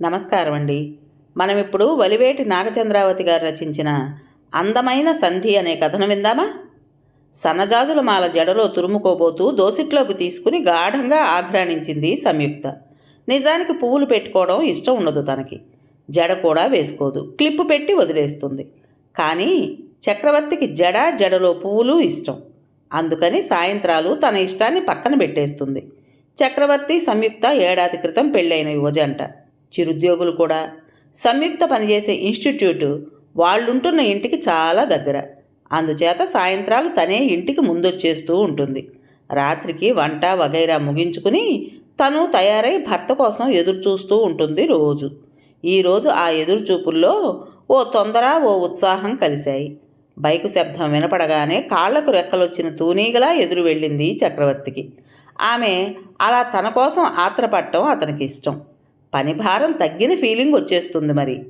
నమస్కారం అండి మనం ఇప్పుడు వలివేటి నాగచంద్రావతి గారు రచించిన అందమైన సంధి అనే కథను విందామా? సన్నజాజుల మాల జడలో తురుముకోబోతూ దోసిట్లోకి తీసుకుని గాఢంగా ఆఘ్రాణించింది సంయుక్త. నిజానికి పువ్వులు పెట్టుకోవడం ఇష్టం ఉండదు తనకి. జడ కూడా వేసుకోదు. క్లిప్పు పెట్టి వదిలేస్తుంది. కానీ చక్రవర్తికి జడ జడలో పువ్వులు ఇష్టం. అందుకని సాయంత్రాలు తన ఇష్టాన్ని పక్కన పెట్టేస్తుంది. చక్రవర్తి సంయుక్త ఏడాది క్రితం పెళ్ళైన యువజంట. చిరుద్యోగులు కూడా సంయుక్త పనిచేసే ఇన్స్టిట్యూటు వాళ్ళుంటున్న ఇంటికి చాలా దగ్గర. అందుచేత సాయంత్రాలు తనే ఇంటికి ముందొచ్చేస్తూ ఉంటుంది. రాత్రికి వంట వగైరా ముగించుకుని తను తయారై భర్త కోసం ఎదురు చూస్తూ ఉంటుంది రోజు. ఈరోజు ఆ ఎదురుచూపుల్లో ఓ తొందర ఓ ఉత్సాహం కలిశాయి. బైకు శబ్దం వినపడగానే కాళ్ళకు రెక్కలొచ్చిన తూనీగలా ఎదురు వెళ్ళింది చక్రవర్తికి. ఆమె అలా తన కోసం ఆత్రపడటం అతనికి ఇష్టం పని భారం తగ్గిన ఫీలింగ్ వచ్చేస్తుంది మరి.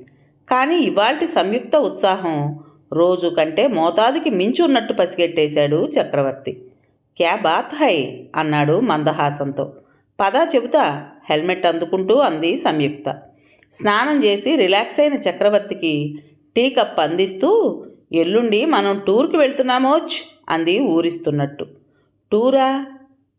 కానీ ఇవాల్టి సంయుక్త ఉత్సాహం రోజు కంటే మోతాదుకి మించి ఉన్నట్టు పసిగెట్టేశాడు చక్రవర్తి. క్యా బాత్ హై అన్నాడు మందహాసంతో. పదా చెబుతా హెల్మెట్ అందుకుంటూ అంది సంయుక్త. స్నానం చేసి రిలాక్స్ అయిన చక్రవర్తికి టీ కప్ అందిస్తూ ఎల్లుండి మనం టూర్కి వెళ్తున్నామోచ్ అంది ఊరిస్తున్నట్టు. టూరా?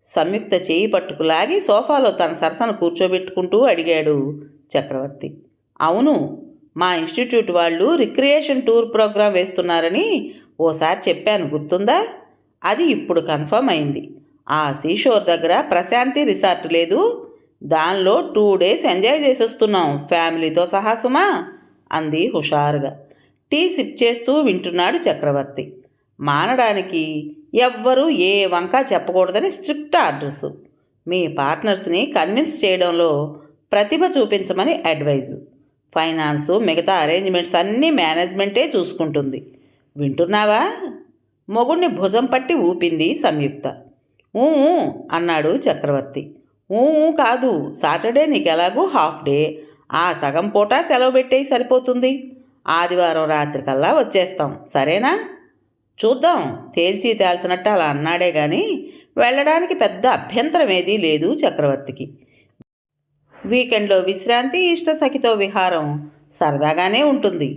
సంయుక్త చేయి పట్టుకులాగి సోఫాలో తన సరసను కూర్చోబెట్టుకుంటూ అడిగాడు చక్రవర్తి. అవును మా ఇన్స్టిట్యూట్ వాళ్ళు రిక్రియేషన్ టూర్ ప్రోగ్రాం వేస్తున్నారని ఓసారి చెప్పాను గుర్తుందా? అది ఇప్పుడు కన్ఫర్మ్ అయింది. ఆ సీషోర్ దగ్గర ప్రశాంతి రిసార్ట్ లేదు. దానిలో టూ డేస్ ఎంజాయ్ చేసేస్తున్నాం ఫ్యామిలీతో సహా సుమా అంది హుషారుగా. టీ సిప్ చేస్తూ వింటున్నాడు చక్రవర్తి. మానడానికి ఎవ్వరూ ఏ వంక చెప్పకూడదని స్ట్రిక్ట్ ఆర్డర్స్ మీ పార్ట్నర్స్ని కన్విన్స్ చేయడంలో ప్రతిభ చూపించమని అడ్వైజ్. ఫైనాన్సు మిగతా అరేంజ్మెంట్స్ అన్నీ మేనేజ్మెంటే చూసుకుంటుంది. వింటున్నావా? మొగుణ్ణి భుజం పట్టి ఊపింది సంయుక్త. ఊ అన్నాడు చక్రవర్తి. ఊ కాదు సాటర్డే నీకెలాగూ హాఫ్ డే. ఆ సగం పూట సెలవు పెట్టేయి సరిపోతుంది. ఆదివారం రాత్రికల్లా వచ్చేస్తాం. సరేనా? చూద్దాం. తేల్చి తేల్చినట్టు అలా అన్నాడే గాని వెళ్ళడానికి పెద్ద అభ్యంతరం ఏదీ లేదు చక్రవర్తికి. వీకెండ్లో విశ్రాంతి ఇష్టసఖితో విహారం సరదాగానే ఉంటుంది.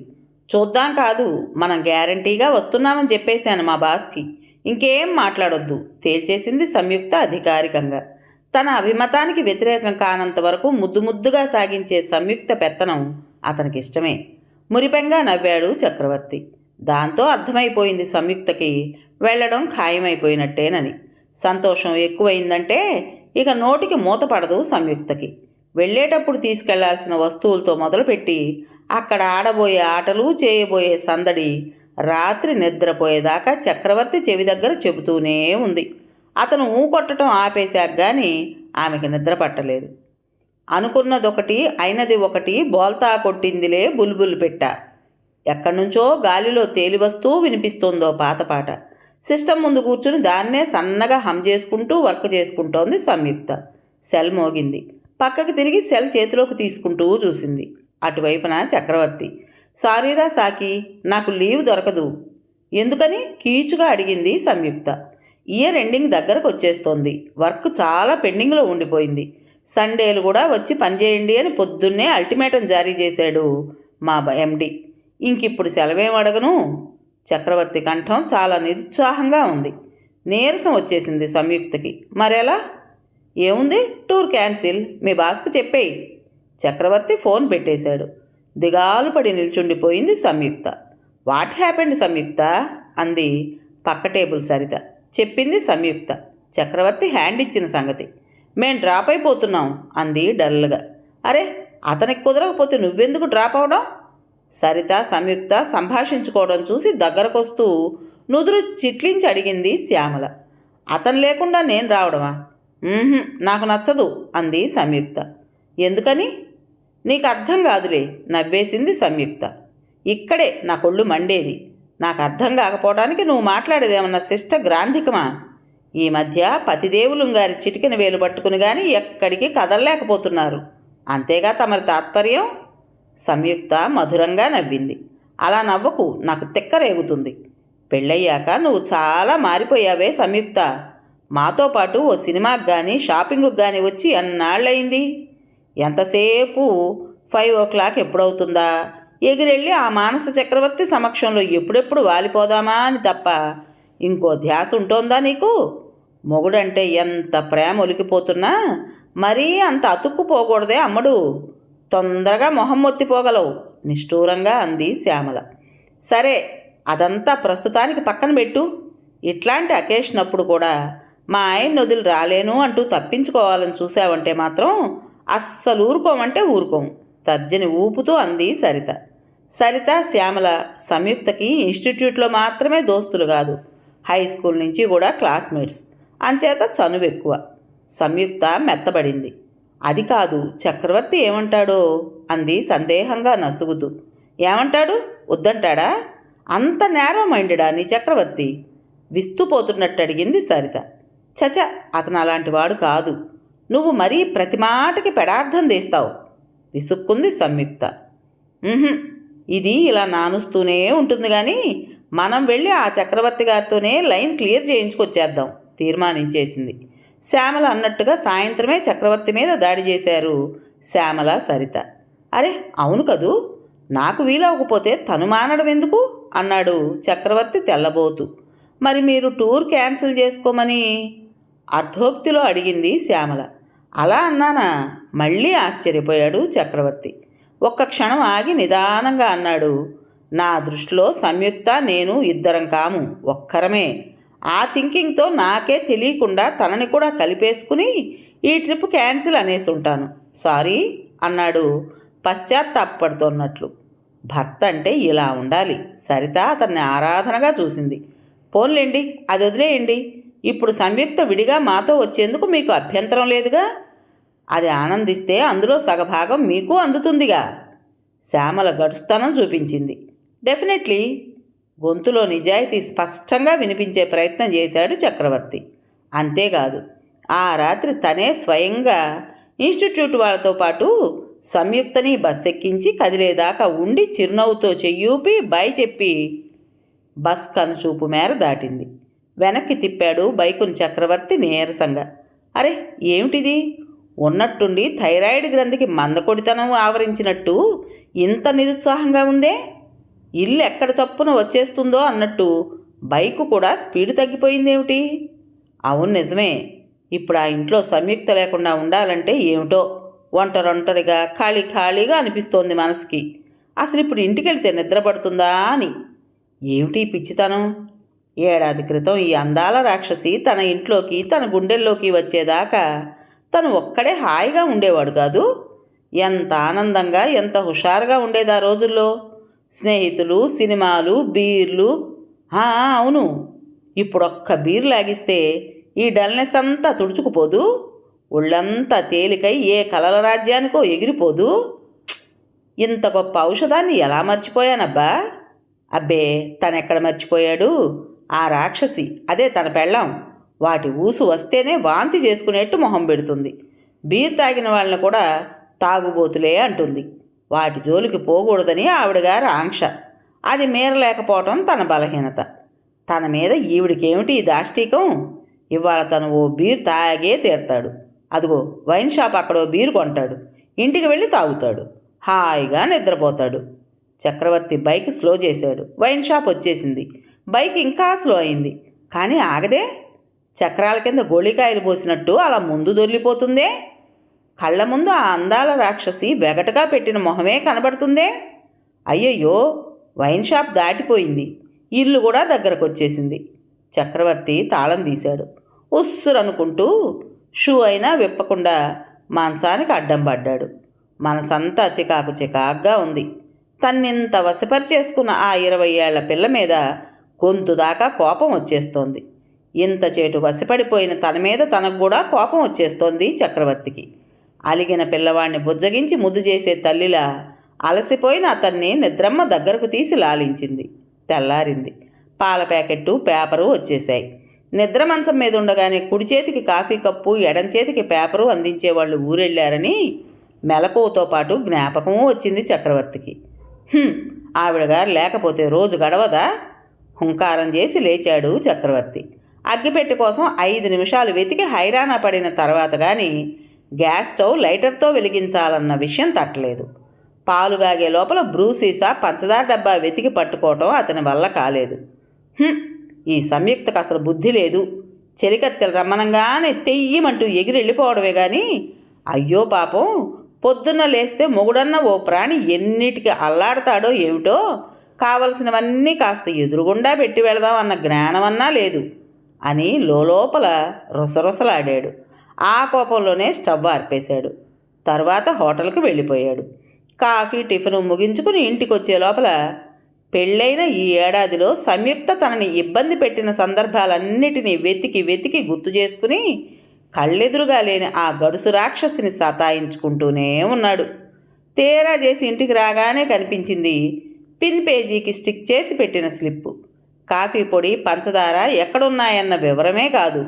చూద్దాం కాదు మనం గ్యారంటీగా వస్తున్నామని చెప్పేశాను మా బాస్కి. ఇంకేం మాట్లాడొద్దు తేల్చేసింది సంయుక్త అధికారికంగా. తన అభిమతానికి వ్యతిరేకం కానంత వరకు ముద్దు ముద్దుగా సాగించే సంయుక్త పెత్తనం అతనికి ఇష్టమే మురిపెంగా నవ్వాడు చక్రవర్తి. దాంతో అర్థమైపోయింది సంయుక్తకి వెళ్ళడం ఖాయమైపోయినట్టేనని. సంతోషం ఎక్కువైందంటే ఇక నోటికి మూత పడదు సంయుక్తకి. వెళ్ళేటప్పుడు తీసుకెళ్ళాల్సిన వస్తువులతో మొదలుపెట్టి అక్కడ ఆడబోయే ఆటలు చేయబోయే సందడి రాత్రి నిద్రపోయేదాకా చక్రవర్తి చెవి దగ్గర చెబుతూనే ఉంది. అతను ఊకొట్టడం ఆపేశాక కానీ ఆమెకి నిద్ర పట్టలేదు. అనుకున్నదొకటి అయినది ఒకటి బోల్తా కొట్టిందిలే బుల్బుల్ పెట్ట. ఎక్కడి నుంచో గాలిలో తేలివస్తూ వినిపిస్తోందో పాత పాట. సిస్టమ్ ముందు కూర్చుని దాన్నే సన్నగా హమ్ చేసుకుంటూ వర్క్ చేసుకుంటోంది సంయుక్త. సెల్ మోగింది. పక్కకి తిరిగి సెల్ చేతిలోకి తీసుకుంటూ చూసింది. అటువైపున చక్రవర్తి. సారీరా సాకి నాకు లీవ్ దొరకదు. ఎందుకని? కీచుగా అడిగింది సంయుక్త. ఇయర్ ఎండింగ్ దగ్గరకు వచ్చేస్తోంది. వర్క్ చాలా పెండింగ్లో ఉండిపోయింది. సండేలు కూడా వచ్చి పనిచేయండి అని పొద్దున్నే అల్టిమేటం జారీ చేశాడు మా ఎండి. ఇంకిప్పుడు సెలవేం అడగను? చక్రవర్తి కంఠం చాలా నిరుత్సాహంగా ఉంది. నీరసం వచ్చేసింది సంయుక్తకి. మరెలా? ఏముంది? Tour cancel. మీ బాస్కి చెప్పేయి. చక్రవర్తి ఫోన్ పెట్టేశాడు. దిగాలు పడి నిల్చుండిపోయింది సంయుక్త. వాట్ హ్యాపెండ్ సంయుక్త? అంది పక్క టేబుల్ సరిత. చెప్పింది సంయుక్త. చక్రవర్తి హ్యాండ్ ఇచ్చిన సంగతి. మేం డ్రాప్ అయిపోతున్నాం అంది డల్గా. అరే అతనికి కుదరకపోతే నువ్వెందుకు డ్రాప్ అవడం? సరిత సంయుక్త సంభాషించుకోవడం చూసి దగ్గరకొస్తూ నుదురు చిట్లించి అడిగింది శ్యామల. అతను లేకుండా నేను రావడమా? నాకు నచ్చదు అంది సంయుక్త. ఎందుకని? నీకు అర్థం కాదులే నవ్వేసింది సంయుక్త. ఇక్కడే నా కొళ్ళు మండేది నాకు అర్థం కాకపోవడానికి నువ్వు మాట్లాడేదేమన్నా శిష్ట గ్రాంధికమా? ఈ మధ్య పతిదేవులు గారి చిటికెన వేలు పట్టుకుని కానీ ఎక్కడికి కదలలేకపోతున్నారు. అంతేగా తమరి తాత్పర్యం? సంయుక్త మధురంగా నవ్వింది. అలా నవ్వకు నాకు తిక్కరేగుతుంది. పెళ్ళయ్యాక నువ్వు చాలా మారిపోయావే సంయుక్త. మాతో పాటు ఓ సినిమాకి కానీ షాపింగ్కి కానీ వచ్చి అన్నాళ్ళయింది. ఎంతసేపు? ఫైవ్ ఓ క్లాక్ ఎప్పుడవుతుందా? ఎగిరెళ్ళి ఆ మానస చక్రవర్తి సమక్షంలో ఎప్పుడెప్పుడు వాలిపోదామా అని తప్ప ఇంకో ధ్యాస ఉంటోందా నీకు? మొగుడంటే ఎంత ప్రేమ ఒలికిపోతున్నా మరీ అంత అతుక్కుపోకూడదే అమ్మడు. తొందరగా మొహం మొత్తిపోగలవు. నిష్ఠూరంగా అంది శ్యామల. సరే అదంతా ప్రస్తుతానికి పక్కన పెట్టు. ఇట్లాంటి అకేషన్ అప్పుడు కూడా మా ఆయన వదిలి రాలేను అంటూ తప్పించుకోవాలని చూసావంటే మాత్రం అస్సలు ఊరుకోమంటే ఊరుకోం. తర్జని ఊపుతూ అంది సరిత. సరిత శ్యామల సంయుక్తకి ఇన్స్టిట్యూట్లో మాత్రమే దోస్తులు కాదు హై స్కూల్ నుంచి కూడా క్లాస్మేట్స్. అంచేత చనువు ఎక్కువ సంయుక్త మెత్తబడింది. అది కాదు చక్రవర్తి ఏమంటాడో? అంది సందేహంగా నసుగుతూ. ఏమంటాడు? వద్దంటాడా? అంత నేరో మైండెడా నీ చక్రవర్తి? విస్తుపోతున్నట్టు అడిగింది సరిత. చచ అతను అలాంటి వాడు కాదు. నువ్వు మరీ ప్రతి మాటకి పెడార్థం తీస్తావు విసుక్కుంది సంయుక్త. ఇది ఇలా నానుస్తూనే ఉంటుంది కానీ మనం వెళ్ళి ఆ చక్రవర్తి గారితోనే లైన్ క్లియర్ చేయించుకొచ్చేద్దాం తీర్మానించేసింది. శ్యామల అన్నట్టుగా సాయంత్రమే చక్రవర్తి మీద దాడి చేశారు. శ్యామల సరిత. అరే అవును కదూ? నాకు వీలవకపోతే తను మానడం ఎందుకు? అన్నాడు చక్రవర్తి తెల్లబోతు. మరి మీరు టూర్ క్యాన్సిల్ చేసుకోమని? అర్ధోక్తిలో అడిగింది శ్యామల. అలా అన్నానా? మళ్ళీ ఆశ్చర్యపోయాడు చక్రవర్తి. ఒక్క క్షణం ఆగి నిదానంగా అన్నాడు. నా దృష్టిలో సంయుక్త నేను ఇద్దరం కాము ఒక్కరమే. ఆ థింకింగ్తో నాకే తెలియకుండా తనని కూడా కలిపేసుకుని ఈ ట్రిప్ క్యాన్సిల్ అనేసి ఉంటాను. సారీ అన్నాడు పశ్చాత్తాపడుతున్నట్లు. భర్త అంటే ఇలా ఉండాలి. సరిత అతన్ని ఆరాధనగా చూసింది. పోన్లేండి అది వదిలేయండి. ఇప్పుడు సంయుక్త విడిగా మాతో వచ్చేందుకు మీకు అభ్యంతరం లేదుగా? అది ఆనందిస్తే అందులో సగభాగం మీకు అందుతుందిగా? శ్యామల గడుస్తనం చూపించింది. డెఫినెట్లీ గొంతులో నిజాయితీ స్పష్టంగా వినిపించే ప్రయత్నం చేశాడు చక్రవర్తి. అంతేకాదు ఆ రాత్రి తనే స్వయంగా ఇన్స్టిట్యూట్ వాళ్ళతో పాటు సంయుక్తని బస్ ఎక్కించి కదిలేదాకా ఉండి చిరునవ్వుతో చెయ్యూపి బై చెప్పి బస్ కనుచూపు మేర దాటింది. వెనక్కి తిప్పాడు బైకుని చక్రవర్తి నీరసంగా. అరే ఏమిటిది? ఉన్నట్టుండి థైరాయిడ్ గ్రంథికి మందకొడితనం ఆవరించినట్టు ఇంత నిరుత్సాహంగా ఉందే? ఇల్లు ఎక్కడ చప్పున వచ్చేస్తుందో అన్నట్టు బైకు కూడా స్పీడ్ తగ్గిపోయిందేమిటి? అవును నిజమే. ఇప్పుడు ఆ ఇంట్లో సంయుక్త లేకుండా ఉండాలంటే ఏమిటో? ఒంటరొంటరిగా ఖాళీ ఖాళీగా అనిపిస్తోంది మనసుకి. అసలు ఇప్పుడు ఇంటికి వెళ్తే నిద్రపడుతుందా అని. ఏమిటి పిచ్చితనం? ఏడాది క్రితం ఈ అందాల రాక్షసి తన ఇంట్లోకి తన గుండెల్లోకి వచ్చేదాకా తను ఒక్కడే హాయిగా ఉండేవాడు కాదు. ఎంత ఆనందంగా ఎంత హుషారుగా ఉండేది ఆ రోజుల్లో. స్నేహితులు సినిమాలు బీర్లు. అవును. ఇప్పుడొక్క బీర్లు బీర్ లాగిస్తే ఈ డల్నెస్ అంతా తుడుచుకుపోదు. ఒళ్ళంతా తేలికై ఏ కలల రాజ్యానికో ఎగిరిపోదు. ఇంత గొప్ప ఔషధాన్ని ఎలా మర్చిపోయానబ్బా? అబ్బే తనెక్కడ మర్చిపోయాడు? ఆ రాక్షసి అదే తన పెళ్ళాం. వాటి ఊసు వస్తేనే వాంతి చేసుకునేట్టు మొహం పెడుతుంది. బీర్ తాగిన వాళ్ళని కూడా తాగుబోతులే అంటుంది. వాటి జోలికి పోకూడదని ఆవిడగారి ఆంక్ష. అది మీరలేకపోవటం తన బలహీనత. తన మీద ఈవిడికేమిటి ఈ దాష్టీకం? ఇవాళ తను ఓ బీర్ తాగే తీరతాడు. అదిగో వైన్ షాప్ అక్కడ ఓ బీర్ కొంటాడు. ఇంటికి వెళ్ళి తాగుతాడు. హాయిగా నిద్రపోతాడు. చక్రవర్తి బైక్ స్లో చేశాడు. వైన్ షాప్ వచ్చేసింది. బైక్ ఇంకా స్లో అయింది. కానీ ఆగదే? చక్రాల కింద గోళికాయలు పోసినట్టు అలా ముందు దొర్లిపోతుందే కళ్ళ ముందు ఆ అందాల రాక్షసి వెగటగా పెట్టిన మొహమే కనబడుతుందే? అయ్యయ్యో వైన్ షాప్ దాటిపోయింది. ఇల్లు కూడా దగ్గరకు వచ్చేసింది చక్రవర్తి తాళం తీశాడు. ఉస్సురనుకుంటూ షూ అయినా విప్పకుండా మాంసానికి అడ్డం పడ్డాడు. మనసంతా చికాకు చికాగ్గా ఉంది. తన్నింత వశపరిచేసుకున్న ఆ ఇరవై ఏళ్ళ పిల్ల మీద గొంతు దాకా కోపం వచ్చేస్తోంది. ఇంత చేటు వశపడిపోయిన తన మీద తనకు కూడా కోపం వచ్చేస్తోంది చక్రవర్తికి. అలిగిన పిల్లవాణ్ణి బుజ్జగించి ముద్దు చేసే తల్లిలా అలసిపోయిన అతన్ని నిద్రమ్మ దగ్గరకు తీసి లాలించింది. తెల్లారింది. పాల ప్యాకెట్టు పేపరు వచ్చేశాయి. నిద్ర మంచం మీద ఉండగానే కుడి చేతికి కాఫీ కప్పు ఎడం చేతికి పేపరు అందించేవాళ్ళు ఊరెళ్ళారని మెలకువతో పాటు జ్ఞాపకము వచ్చింది చక్రవర్తికి. ఆవిడగారు లేకపోతే రోజు గడవదా? హుంకారం చేసి లేచాడు చక్రవర్తి. అగ్గిపెట్టె కోసం ఐదు నిమిషాలు వెతికి హైరాణ పడిన తర్వాత కానీ గ్యాస్ స్టవ్ లైటర్తో వెలిగించాలన్న విషయం తట్టలేదు. పాలుగాగే లోపల బ్రూ సీసా పంచదార డబ్బా వెతికి పట్టుకోవటం అతని వల్ల కాలేదు. ఈ సంయుక్తకు అసలు బుద్ధి లేదు. చెలికత్తెలు రమ్మనంగానే తెయ్యమంటూ ఎగిరి వెళ్ళిపోవడమే కానీ అయ్యో పాపం పొద్దున్న లేస్తే మొగుడన్న ఓ ప్రాణి ఎన్నిటికి అల్లాడతాడో ఏమిటో కావలసినవన్నీ కాస్త ఎదురుగుండా పెట్టి వెళదాం అన్న జ్ఞానమన్నా లేదు అని లోపల రుసరుసలాడాడు. ఆ కోపంలోనే స్టవ్ ఆర్పేశాడు. తర్వాత హోటల్కి వెళ్ళిపోయాడు. కాఫీ టిఫిన్ ముగించుకుని ఇంటికి వచ్చే లోపల పెళ్ళైన ఈ ఏడాదిలో సంయుక్త తనని ఇబ్బంది పెట్టిన సందర్భాలన్నిటినీ వెతికి వెతికి గుర్తు చేసుకుని కళ్ళెదురుగా లేని ఆ గడుసు రాక్షసిని సతాయించుకుంటూనే ఉన్నాడు. తేరా చేసి ఇంటికి రాగానే కనిపించింది పిన్ పేజీకి స్టిక్ చేసి పెట్టిన స్లిప్పు. కాఫీ పొడి పంచదార ఎక్కడున్నాయన్న వివరమే కాదు.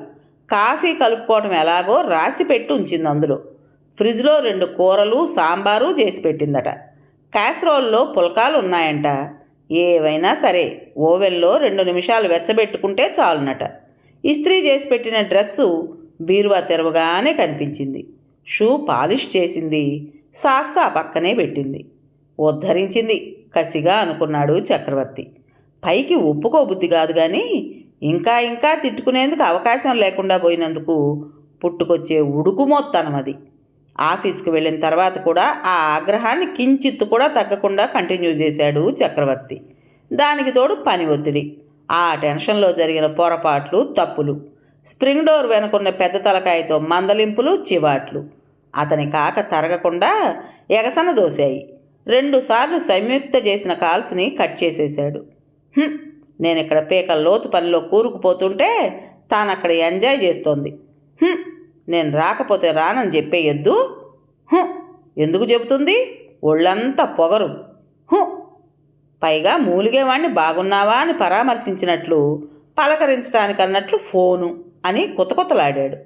కాఫీ కలుపుకోవటం ఎలాగో రాసి పెట్టి ఉంచింది అందులో. ఫ్రిడ్జ్లో రెండు కూరలు సాంబారు చేసి పెట్టిందట. క్యాసరోల్లో పుల్కాలు ఉన్నాయంట. ఏవైనా సరే ఓవెన్లో రెండు నిమిషాలు వెచ్చబెట్టుకుంటే చాలునట. ఇస్త్రీ చేసి పెట్టిన డ్రెస్సు బీరువా తెరవగానే కనిపించింది. షూ పాలిష్ చేసింది. సాక్స్ ఆ పక్కనే పెట్టింది. ఉద్ధరించింది. కసిగా అనుకున్నాడు చక్రవర్తి. పైకి ఒప్పుకోబుద్ధి కాదు కానీ ఇంకా ఇంకా తిట్టుకునేందుకు అవకాశం లేకుండా పోయినందుకు పుట్టుకొచ్చే ఉడుకు అది. ఆఫీస్కి వెళ్ళిన తర్వాత కూడా ఆ ఆగ్రహాన్ని కించిత్తు కూడా తగ్గకుండా కంటిన్యూ చేశాడు చక్రవర్తి. దానికి తోడు పని ఒత్తిడి. ఆ టెన్షన్లో జరిగిన పొరపాట్లు తప్పులు. స్ప్రింగ్ డోర్ వెనుకున్న పెద్ద తలకాయతో మందలింపులు చివాట్లు. అతని కాక తరగకుండా ఎగసన దోశాయి. రెండుసార్లు సంయుక్త చేసిన కాల్స్ని కట్ చేసేశాడు. నేను ఇక్కడ పీక లోతు పనిలో కూరుకుపోతుంటే తాను అక్కడ ఎంజాయ్ చేస్తోంది. నేను రాకపోతే రానని చెప్పేయొద్దు ఎందుకు చెబుతుంది? ఒళ్ళంతా పొగరు. పైగా మూలిగేవాణ్ణి బాగున్నావా అని పరామర్శించినట్లు పలకరించడానికి అన్నట్లు ఫోను అని కొత్తలాడాడు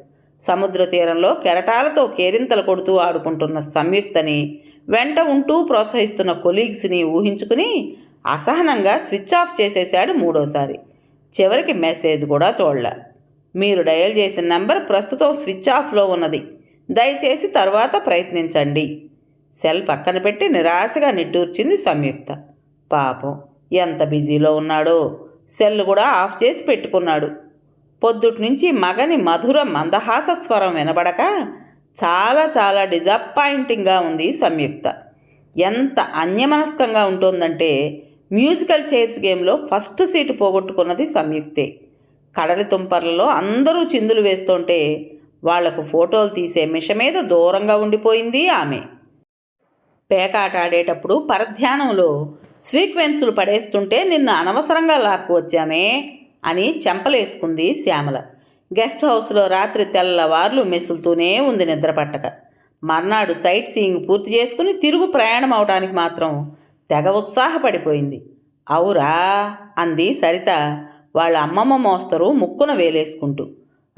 సముద్ర తీరంలో కెరటాలతో కేరింతలు కొడుతూ ఆడుకుంటున్న సంయుక్తని వెంట ఉంటూ ప్రోత్సహిస్తున్న కొలీగ్స్ని ఊహించుకుని అసహనంగా స్విచ్ ఆఫ్ చేసేశాడు మూడోసారి. చివరికి మెసేజ్ కూడా చూడలే. మీరు డయల్ చేసిన నంబర్ ప్రస్తుతం స్విచ్ ఆఫ్లో ఉన్నది. దయచేసి తర్వాత ప్రయత్నించండి. సెల్ పక్కన పెట్టి నిరాశగా నిట్టూర్చింది సంయుక్త. పాపం ఎంత బిజీలో ఉన్నాడో. సెల్ కూడా ఆఫ్ చేసి పెట్టుకున్నాడు. పొద్దుటి నుంచి మగని మధుర మందహాస స్వరం వినబడక చాలా చాలా డిజపాయింటింగ్గా ఉంది సంయుక్త. ఎంత అన్యమనస్కంగా ఉంటుందంటే మ్యూజికల్ చైర్స్ గేమ్లో ఫస్ట్ సీటు పోగొట్టుకున్నది సంయుక్తే. కడలి తుంపర్లలో అందరూ చిందులు వేస్తుంటే వాళ్ళకు ఫోటోలు తీసే మిష మీద దూరంగా ఉండిపోయింది ఆమె. పేకాట ఆడేటప్పుడు పరధ్యానంలో స్వీక్వెన్సులు పడేస్తుంటే నిన్ను అనవసరంగా లాక్కు వచ్చామే అని చెంపలేసుకుంది శ్యామల. గెస్ట్ హౌస్లో రాత్రి తెల్లవార్లు మెసులుతూనే ఉంది నిద్రపట్టక మర్నాడు సైట్ సీయింగ్ పూర్తి చేసుకుని తిరుగు ప్రయాణం అవడానికి మాత్రం తెగ ఉత్సాహపడిపోయింది. అవురా అంది సరిత వాళ్ళ అమ్మమ్మ మోస్తరు ముక్కున వేలేసుకుంటూ.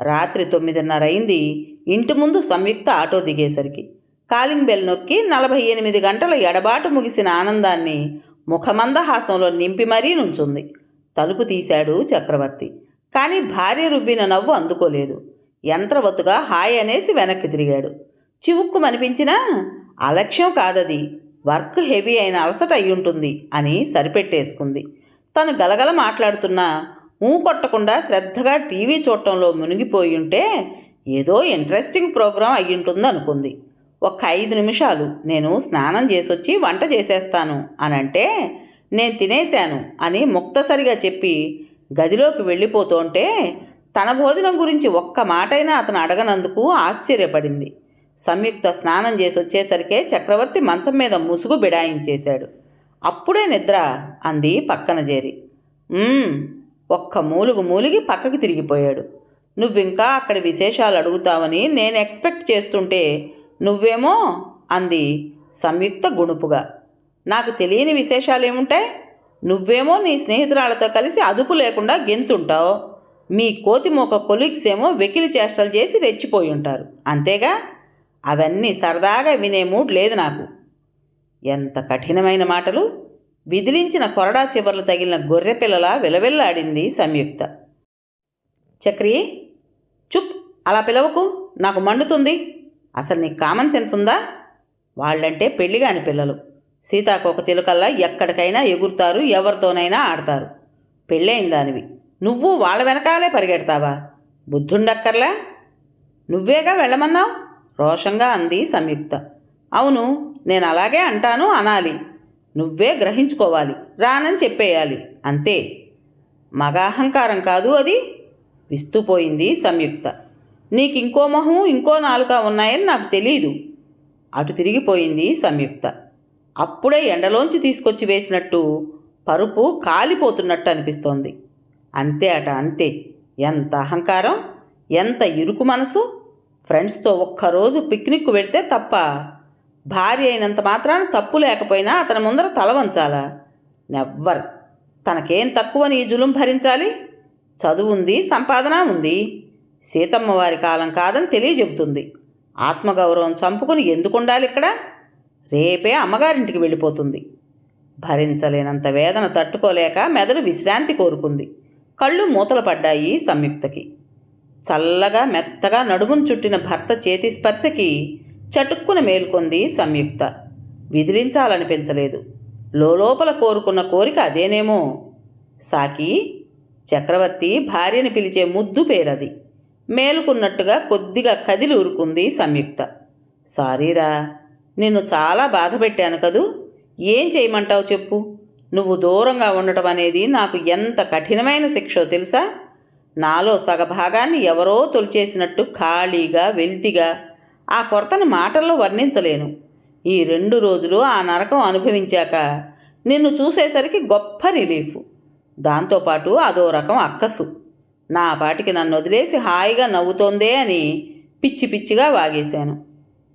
రాత్రి తొమ్మిదిన్నర అయింది ఇంటి ముందు సంయుక్త ఆటో దిగేసరికి. కాలింగ్ బెల్ నొక్కి నలభై ఎనిమిది గంటల ఎడబాటు ముగిసిన ఆనందాన్ని ముఖమందహాసంలో నింపి మరీ నుంచుంది. తలుపు తీశాడు చక్రవర్తి. కానీ భార్య రువ్విన నవ్వు అందుకోలేదు. యంత్రవత్తుగా హాయ్ అనేసి వెనక్కి తిరిగాడు. చివుక్కు మనిపించినా అలక్ష్యం కాదది. వర్క్ హెవీ అయిన అలసట అయ్యుంటుంది అని సరిపెట్టేసుకుంది. తను గలగల మాట్లాడుతున్నా ఊ కొట్టకుండా శ్రద్ధగా టీవీ చూడటంలో మునిగిపోయి ఉంటే ఏదో ఇంట్రెస్టింగ్ ప్రోగ్రాం అయ్యుంటుంది అనుకుంది ఒక ఐదు నిమిషాలు నేను స్నానం చేసొచ్చి వంట చేసేస్తాను అని అంటే నేను తినేశాను అని ముక్తసరిగా చెప్పి గదిలోకి వెళ్ళిపోతుంటే తన భోజనం గురించి ఒక్క మాటైనా అతను అడగనందుకు ఆశ్చర్యపడింది. సంయుక్త స్నానం చేసి వచ్చేసరికే చక్రవర్తి మంచం మీద ముసుగు బిడాయించేశాడు. అప్పుడే నిద్ర అంది పక్కన చేరి. ఒక్క మూలుగు మూలిగి పక్కకి తిరిగిపోయాడు. నువ్వింకా అక్కడ విశేషాలు అడుగుతావని నేను ఎక్స్పెక్ట్ చేస్తుంటే నువ్వేమో అంది సంయుక్త గుణుపుగా. నాకు తెలియని విశేషాలు ఏముంటాయి నువ్వేమో నీ స్నేహితురాలతో కలిసి అదుపు లేకుండా గెంతుంటావు. మీ కోతిమోక కొలీగ్స్ ఏమో వెకిలి చేష్టలు చేసి రెచ్చిపోయి ఉంటారు అంతేగా? అవన్నీ సరదాగా వినే మూడ్ లేదు నాకు. ఎంత కఠినమైన మాటలు. విదిలించిన కొరడా చివర్లు తగిలిన గొర్రెపిల్లలా విలవిల్లాడింది సంయుక్త. చక్రి చుప్ అలా పిలవకు. నాకు మండుతుంది. అసలు నీకు కామన్ సెన్స్ ఉందా? వాళ్ళంటే పెళ్ళిగాని పిల్లలు. సీతాకోక చిలుకల్లా ఎక్కడికైనా ఎగురుతారు ఎవరితోనైనా ఆడతారు. పెళ్ళైన దానివి. నువ్వు వాళ్ళ వెనకాలే పరిగెడతావా? బుద్ధుండక్కర్లా? నువ్వేగా వెళ్ళమన్నావు? రోషంగా అంది సంయుక్త. అవును నేను అలాగే అంటాను అనాలి. నువ్వే గ్రహించుకోవాలి రానని చెప్పేయాలి అంతే. మగ అహంకారం కాదు అది విస్తుపోయింది సంయుక్త. నీకు ఇంకో మొహం ఇంకో నాలుక ఉన్నాయని నాకు తెలీదు. అటు తిరిగిపోయింది సంయుక్త. అప్పుడే ఎండలోంచి తీసుకొచ్చి వేసినట్టు పరుపు కాలిపోతున్నట్టు అనిపిస్తోంది. అంతే అట అంతే. ఎంత అహంకారం ఎంత ఇరుకు మనసు ఫ్రెండ్స్తో ఒక్కరోజు పిక్నిక్ వెళ్తే తప్ప భార్య అయినంత మాత్రాన తప్పు లేకపోయినా అతని ముందర తల వంచాలా? నెవ్వర్. తనకేం తక్కువని ఈ జులుం భరించాలి? చదువుంది సంపాదన ఉంది. సీతమ్మ వారి కాలం కాదని తెలియజెబుతుంది. ఆత్మగౌరవం చంపుకుని ఎందుకు ఉండాలి ఇక్కడ? రేపే అమ్మగారింటికి వెళ్ళిపోతుంది. భరించలేనంత వేదన తట్టుకోలేక మెదడు విశ్రాంతి కోరుకుంది. కళ్ళు మూతలు పడ్డాయి సంయుక్తకి. చల్లగా మెత్తగా నడుమును చుట్టిన భర్త చేతి స్పర్శకి చటుక్కున మేల్కొంది సంయుక్త. విదిలించాలనిపించలేదు. లోపల కోరుకున్న కోరిక అదేనేమో? సాకి చక్రవర్తి భార్యని పిలిచే ముద్దు పేరది. మేలుకున్నట్టుగా కొద్దిగా కదిలి ఊరుకుంది సంయుక్త. సారీరా నిన్ను చాలా బాధ పెట్టాను కదూ. ఏం చేయమంటావు చెప్పు? నువ్వు దూరంగా ఉండటం అనేది నాకు ఎంత కఠినమైన శిక్షో తెలుసా? నాలో సగభాగాన్ని ఎవరో తొలిచేసినట్టు ఖాళీగా వెల్తిగా ఆ కొరతను మాటల్లో వర్ణించలేను. ఈ రెండు రోజులు ఆ నరకం అనుభవించాక నిన్ను చూసేసరికి గొప్ప రిలీఫ్. దాంతోపాటు అదో రకం అక్కసు. నా పాటికి నన్ను వదిలేసి హాయిగా నవ్వుతోందే అని పిచ్చి పిచ్చిగా వాగేశాను.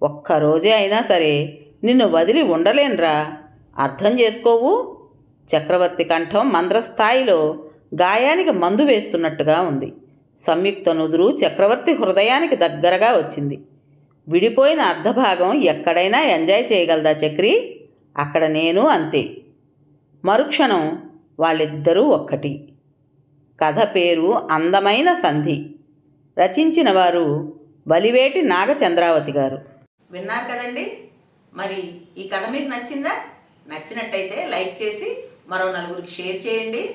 ఒక్కరోజే అయినా సరే నిన్ను వదిలి ఉండలేనురా. అర్థం చేసుకోవు? చక్రవర్తి కంఠం మంద్రస్థాయిలో గాయానికి మందు వేస్తున్నట్టుగా ఉంది. సంయుక్త నుదురు చక్రవర్తి హృదయానికి దగ్గరగా వచ్చింది. విడిపోయిన అర్ధభాగం ఎక్కడైనా ఎంజాయ్ చేయగలదా చక్రి? అక్కడ నేను అంతే. మరుక్షణం వాళ్ళిద్దరూ ఒక్కటి. కథ పేరు అందమైన సంధి. రచించిన వారు బలివేటి నాగచంద్రావతి గారు. విన్నారు కదండి? మరి ఈ కథ మీకు నచ్చిందా? నచ్చినట్టయితే లైక్ చేసి మరో నలుగురికి షేర్ చేయండి.